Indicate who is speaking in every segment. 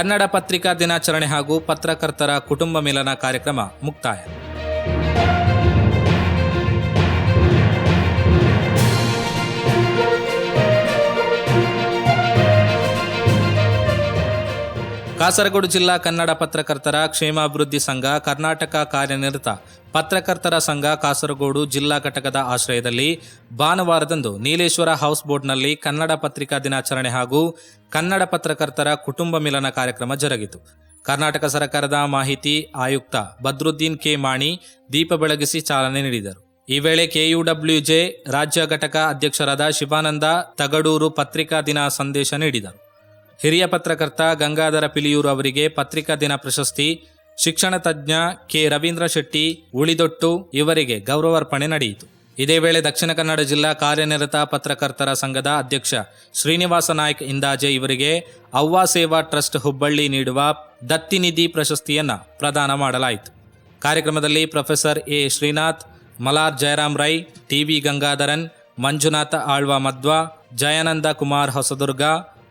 Speaker 1: ಕನ್ನಡ ಪತ್ರಿಕಾ ದಿನಾಚರಣೆ ಹಾಗೂ ಪತ್ರಕರ್ತರ ಕುಟುಂಬ ಮಿಲನ ಕಾರ್ಯಕ್ರಮ ಮುಕ್ತಾಯ. ಕಾಸರಗೋಡು ಜಿಲ್ಲಾ ಕನ್ನಡ ಪತ್ರಕರ್ತರ ಕ್ಷೇಮಾಭಿವೃದ್ಧಿ ಸಂಘ ಕರ್ನಾಟಕ ಕಾರ್ಯನಿರತ ಪತ್ರಕರ್ತರ ಸಂಘ ಕಾಸರಗೋಡು ಜಿಲ್ಲಾ ಘಟಕದ ಆಶ್ರಯದಲ್ಲಿ ಭಾನುವಾರದಂದು ನೀಲೇಶ್ವರ ಹೌಸ್ ಬೋಟ್ನಲ್ಲಿ ಕನ್ನಡ ಪತ್ರಿಕಾ ದಿನಾಚರಣೆ ಹಾಗೂ ಕನ್ನಡ ಪತ್ರಕರ್ತರ ಕುಟುಂಬ ಮಿಲನ ಕಾರ್ಯಕ್ರಮ ಜರುಗಿತು. ಕರ್ನಾಟಕ ಸರ್ಕಾರದ ಮಾಹಿತಿ ಆಯುಕ್ತ ಬದ್ರುದ್ದೀನ್ ಕೆ. ಮಾಣಿ ದೀಪ ಬೆಳಗಿಸಿ ಚಾಲನೆ ನೀಡಿದರು. ಈ ವೇಳೆ ಕೆಯುಡಬ್ಲ್ಯೂಜೆ ರಾಜ್ಯ ಘಟಕ ಅಧ್ಯಕ್ಷರಾದ ಶಿವಾನಂದ ತಗಡೂರು ಪತ್ರಿಕಾ ದಿನ ಸಂದೇಶ ನೀಡಿದರು. ಹಿರಿಯ ಪತ್ರಕರ್ತ ಗಂಗಾಧರ ಪಿಲಿಯೂರು ಅವರಿಗೆ ಪತ್ರಿಕಾ ದಿನ ಪ್ರಶಸ್ತಿ, ಶಿಕ್ಷಣ ತಜ್ಞ ಕೆ. ರವೀಂದ್ರ ಶೆಟ್ಟಿ, ಉಳಿದೊಟ್ಟು ಇವರಿಗೆ ಗೌರವಾರ್ಪಣೆ ನಡೆಯಿತು. ಇದೇ ವೇಳೆ ದಕ್ಷಿಣ ಕನ್ನಡ ಜಿಲ್ಲಾ ಕಾರ್ಯನಿರತ ಪತ್ರಕರ್ತರ ಸಂಘದ ಅಧ್ಯಕ್ಷ ಶ್ರೀನಿವಾಸ ನಾಯ್ಕ್ ಇಂದಾಜೆ ಇವರಿಗೆ ಅವ್ವಾ ಸೇವಾ ಟ್ರಸ್ಟ್ ಹುಬ್ಬಳ್ಳಿ ನೀಡುವ ದತ್ತಿನಿಧಿ ಪ್ರಶಸ್ತಿಯನ್ನು ಪ್ರದಾನ ಮಾಡಲಾಯಿತು. ಕಾರ್ಯಕ್ರಮದಲ್ಲಿ professor A. Srinath, Malar Jayaram Rai, T V Gangadharan, Manjunatha Alva Madhva, Jayananda Kumar Hosadurga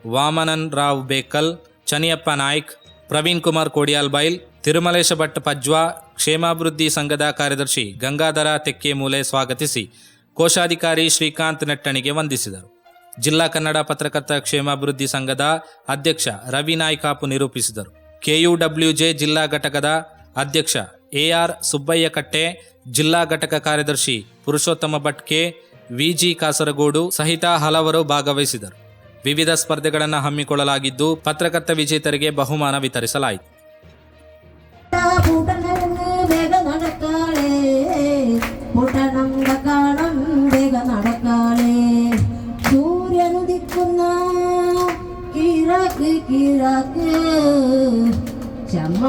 Speaker 1: Vamanan Rao Bekal, Chaniyappa Naik, Praveen Kumar Kodialbail Tirumalesha Bhat Pajwa, ಕ್ಷೇಮಾಭಿವೃದ್ಧಿ ಸಂಘದ ಕಾರ್ಯದರ್ಶಿ ಗಂಗಾಧರ ತೆಕ್ಕೆ ಮೂಲೆ ಸ್ವಾಗತಿಸಿ ಕೋಶಾಧಿಕಾರಿ ಶ್ರೀಕಾಂತ್ ನೆಟ್ಟಣಿಗೆ ವಂದಿಸಿದರು. ಜಿಲ್ಲಾ ಕನ್ನಡ ಪತ್ರಕರ್ತ ಕ್ಷೇಮಾಭಿವೃದ್ಧಿ ಸಂಘದ ಅಧ್ಯಕ್ಷ ರವಿ ನಾಯ್ಕಾಪು ನಿರೂಪಿಸಿದರು. ಕೆಯುಡಬ್ಲ್ಯೂಜೆ ಜಿಲ್ಲಾ ಘಟಕದ ಅಧ್ಯಕ್ಷ ಎಆರ್ ಸುಬ್ಬಯ್ಯ ಕಟ್ಟೆ ಜಿಲ್ಲಾ ಘಟಕ ಕಾರ್ಯದರ್ಶಿ ಪುರುಷೋತ್ತಮ ಭಟ್ಕೆ, ವಿಜಿ ಕಾಸರಗೋಡು ಸಹಿತ ಹಲವರು ಭಾಗವಹಿಸಿದರು. ವಿವಿಧ ಸ್ಪರ್ಧೆಗಳನ್ನು ಹಮ್ಮಿಕೊಳ್ಳಲಾಗಿದ್ದು ಪತ್ರಕರ್ತ ವಿಜೇತರಿಗೆ ಬಹುಮಾನ ವಿತರಿಸಲಾಯಿತು.
Speaker 2: ಕಿರಕ್ ಕಿರಕ್ ಚಮ್ಮ